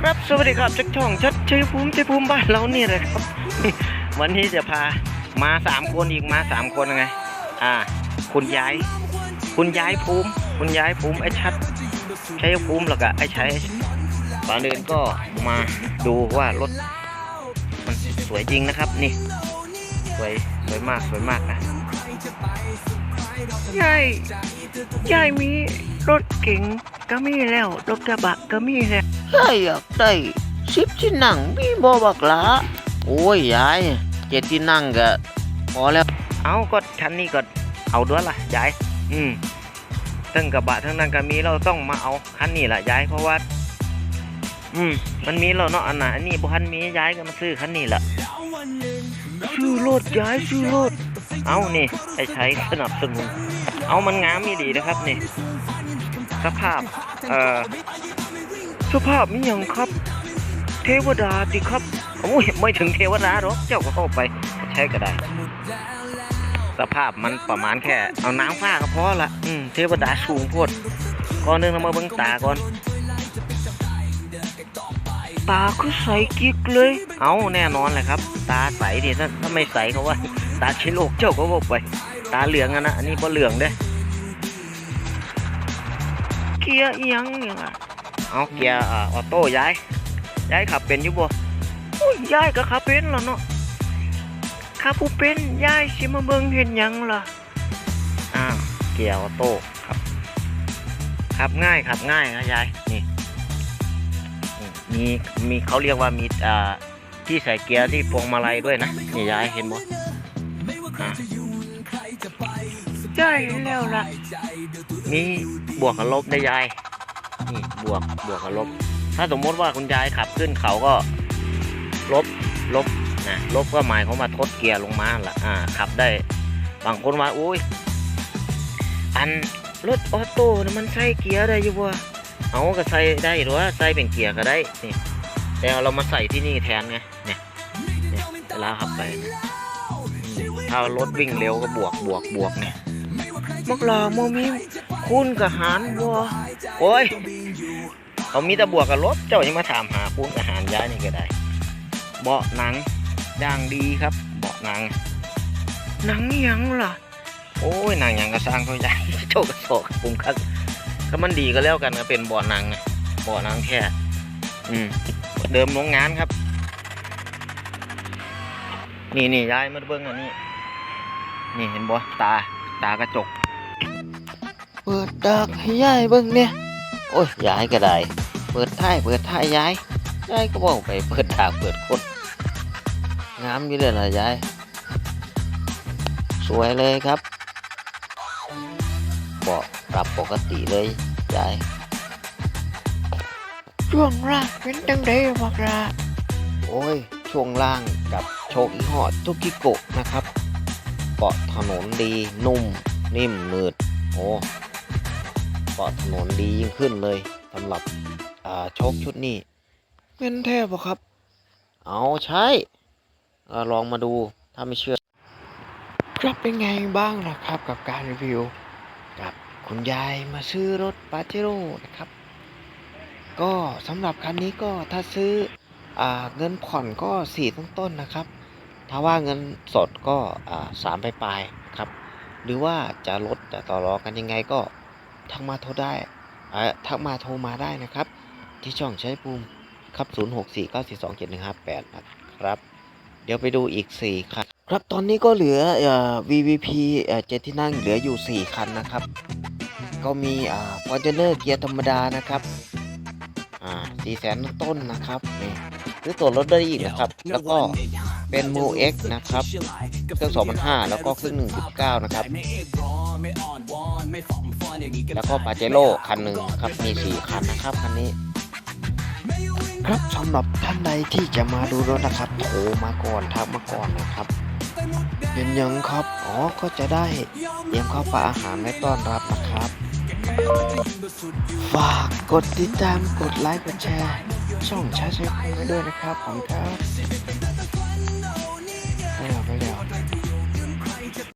ครับ สวัสดีครับจากช่องชัดชัยภูมิชัยภูมิบ้านเรานี่แหละครับ วันนี้จะพามาสามคนอีกมาสามคนยังไง อ่า คุณยาย คุณยายภูมิ คุณยายภูมิไอ้ชัดชัยภูมิแล้วก็ไอ้ชัยก่อนอื่นก็มาดูว่ารถมันสวยจริงนะครับ นี่ สวยสวยมากสวยมากนะยายยายมีรถเก๋ง ก็มีแล้วรถกระบะก็มีแล้วยายอยากได้สิบที่นั่งมีบ่บักหลาโอ้ยยายเจ็ดที่นั่งก็พอแล้ว เอาก็ชั้นนี้ก็เอาด้วยล่ะยายอืมทั้งกระบะทั้งนั้นก็มีเราต้องมาเอาคันนี้แหละยายเพราะว่า อืม มันมีแล้วเนาะอันน่ะอันนี้บุคันมียายก็มาซื้อคันนี้แหละซื้อรถยายซื้อรถเอานี่ไอ้ใช้สนับสนุนเอามันงามมีดีนะครับนี่ สภาพ เอ่อสภาพมีอย่างครับ เทวดาติครับโอ้ยไม่ถึงเทวดาหรอกเจ้าก็เข้าไปใช้ก็ได้ สภาพมันประมาณแค่ เอาน้ำฟ้าก็พอละอืมเทวดาสูงโพดก่อนหนึงเรามาเบิ่งตาก่อนตาคือใสกิ๊กเลย เอาแน่นอนเลยครับ ตาใสดิถ้าถ้าไม่ใสเขาว่า ตาเชโลกเจ้าก็บอกไป ตาเหลืองอะนะ อันนี้พอเหลืองเด้ เกียร์อีหยังเนี่ยล่ะเอาเกียร์อ่าออโต้ย้ายย้ายขับเป็นอยู่บ่โอ้ยยายก็ขับเป็นแล้วเนาะขับผู้เป็นยายสิมาเบิ่งเห็นหยังล่ะอ้าวเกียร์ออโต้ครับขับง่ายขับง่ายนะยายนี่นี่มีมีเขาเรียกว่ามีอ่าที่ใส่เกียร์ที่พวงมาลัยด้วยนะนี่ยายเห็นบ่อ่า ยายเห็นแล้วล่ะมีบวกกับลบได้ยายนี่บวกบวกกับลบ ถ้าสมมติว่าคุณยายขับขึ้นเขาก็ ลบลบนะลบก็หมายความาทดเกียร์ลงมาละอ่าขับได้บางคนว่าอุ้ยอันรถออโต้นะมันใส่เกียร์ได้อยู่บ่เอาก็ใส่ได้หรือว่าใส่เป็นเกียร์ก็ได้นี่แต่เรามาใส่ที่นี่แทนไงเนี่ยเนี่ยเวลาขับไปถ้ารถวิ่งเร็วก็บวกบวกบวกเนี่ย มักลาโมมีคุณกับหารบ่โอ้ย เขามีแต่บวกกับลบ เจ้ายังมาถามหาพวกอาหารย้ายนี่ก็ได้ เบาะหนังย่างดีครับ เบาะหนัง หนังอีหยังล่ะ โอ้ยหนังอย่างกระสร้างเขาใหญ่โชคกระโศกปุ่มคักก็มันดีก็แล้วกันก็เป็นเบาะหนังไงเบาะหนังแค่อืมเดิมโรงงานครับ นี่นี่ย้ายมาเบิ้งอันนี้ นี่เห็นบ่ตาตากระจก เปิดดากให้ยายเบิ่งเนี่ยโอ้ยยายก็ได้ เปิดท้ายเปิดท้ายยายยายก็บอกไปเปิดดากเปิดคดงามอยู่เลยล่ะยาย สวยเลยครับเบาะปรับปกติเลยยายช่วงล่างเป็นจังไดมักลาโอ้ย ช่วงล่างกับโชคอีหอทุกิโกะนะครับเกาะถนนดีนุ่ม นิ่มหนืด โอ้ เกาะถนนดียิ่งขึ้นเลยสำหรับอ่าโชคชุดนี้เป็นแท้บ่ครับ เอาใช้อ่าลองมาดูถ้าไม่เชื่อ ครับเป็นไงบ้างล่ะครับกับการรีวิว กับคุณยายมาซื้อรถปาเจโร่นะครับ ก็สำหรับคันนี้ก็ถ้าซื้ออ่าเงินผ่อนก็สี่ต้นต้นๆนะครับ ถ้าว่าเงินสดก็อ่าสามปลายๆนะครับ หรือว่าจะลดจะต่อรองกันยังไงก็ ทักมาโทรได้อ่าทักมาโทรมาได้นะครับ ที่ช่องใช้ปูมครับ 0 6 4 9 4 2 7 1 5 8 นะครับ เดี๋ยวไปดูอีก 4 คัน ครับตอนนี้ก็เหลือเอ่อ VVP เอ่อเจ็ดที่นั่งเหลืออยู่ 4 คันนะครับ ก็มีอ่า Fortuner เกียร์ธรรมดานะครับอ่า4แสนต้นนะครับนี่ซื้อตัวรถได้อีกนะครับ แล้วก็เป็น m o X นะครับเครื่อง2005แล้วก็เครื่อง1.9 นะครับ แล้วก็ปาเจโร่คันหนึ่งครับมี4คันนะครับคันนี้ ครับสำหรับท่านใดที่จะมาดูรถนะครับโทรมาก่อนทักมาก่อนนะครับเป็นยังครับอ๋อก็จะได้เตรียมข้าวปลาอาหารไว้ต้อนรับนะครับฝากกดติดตามกดไลค์กดแชร์ ช่องชาเชฟไว้ด้วยนะครับผมครับ